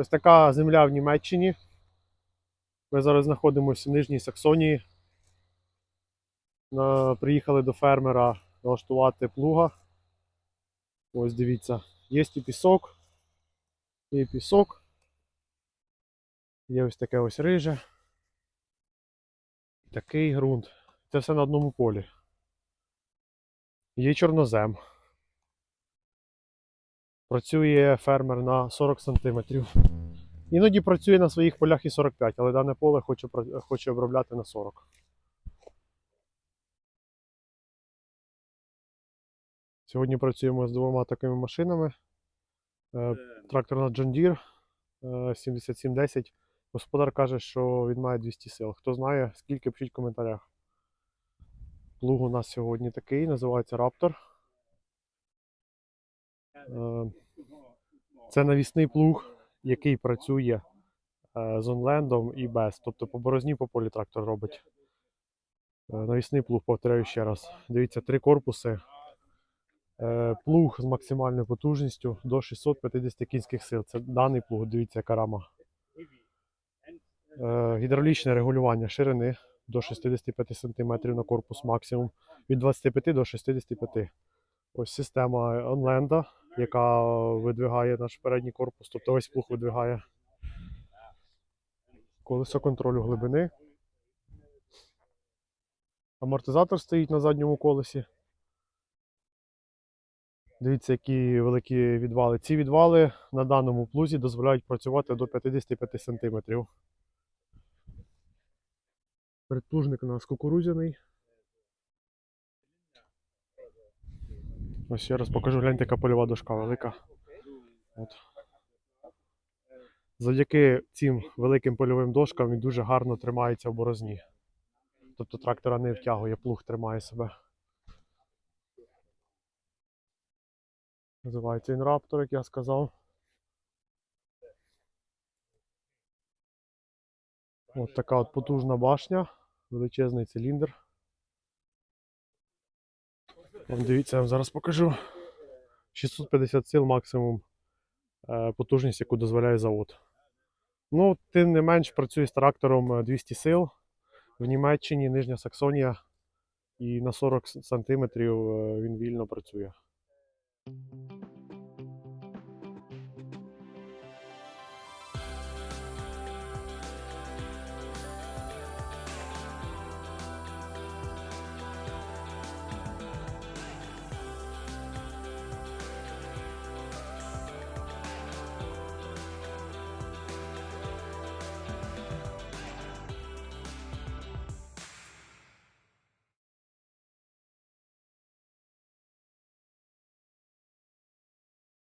Ось така земля в Німеччині. Ми зараз знаходимося в Нижній Саксонії. Приїхали до фермера налаштувати плуга. Ось дивіться, є і пісок, є пісок. Є ось таке ось риже. Такий ґрунт. Це все на одному полі. Є чорнозем. Працює фермер на 40 см. Іноді працює на своїх полях і 45, але дане поле хоче, хоче обробляти на 40. Сьогодні працюємо з двома такими машинами. Е, Трактор на John Deere е, 7710. Господар каже, що він має 200 сил. Хто знає, скільки пишіть в коментарях. Плуг у нас сьогодні такий, називається Raptor. Е, Це навісний плуг, який працює е, з онлендом і без. Тобто по борозні по полі трактор робить. Е, Навісний плуг, повторяю ще раз. Дивіться, три корпуси. Плуг з максимальною потужністю до 650 кінських сил. Це даний плуг, дивіться, яка рама. Гідравлічне регулювання ширини до 65 см на корпус максимум. Від 25 до 65 Ось система онленда, яка видвигає наш передній корпус, тобто весь плуг видвигає. Колесо контролю глибини. Амортизатор стоїть на задньому колесі. Дивіться, які великі відвали. Ці відвали на даному плузі дозволяють працювати до 55 см. Передплужник у нас кукурудзяний. Ось ще раз покажу, гляньте, яка польова дошка велика. От. Завдяки цим великим польовим дошкам він дуже гарно тримається в борозні. Тобто трактора не втягує, плуг тримає себе. Називається Raptor, як я сказав. От така от потужна башня, величезний циліндр. Дивіться, я вам зараз покажу. 650 сил максимум е, потужність, яку дозволяє завод. Ну, тим не менш, працює з трактором е, 200 сил в Німеччині, Нижня Саксонія, і на 40 см він вільно працює.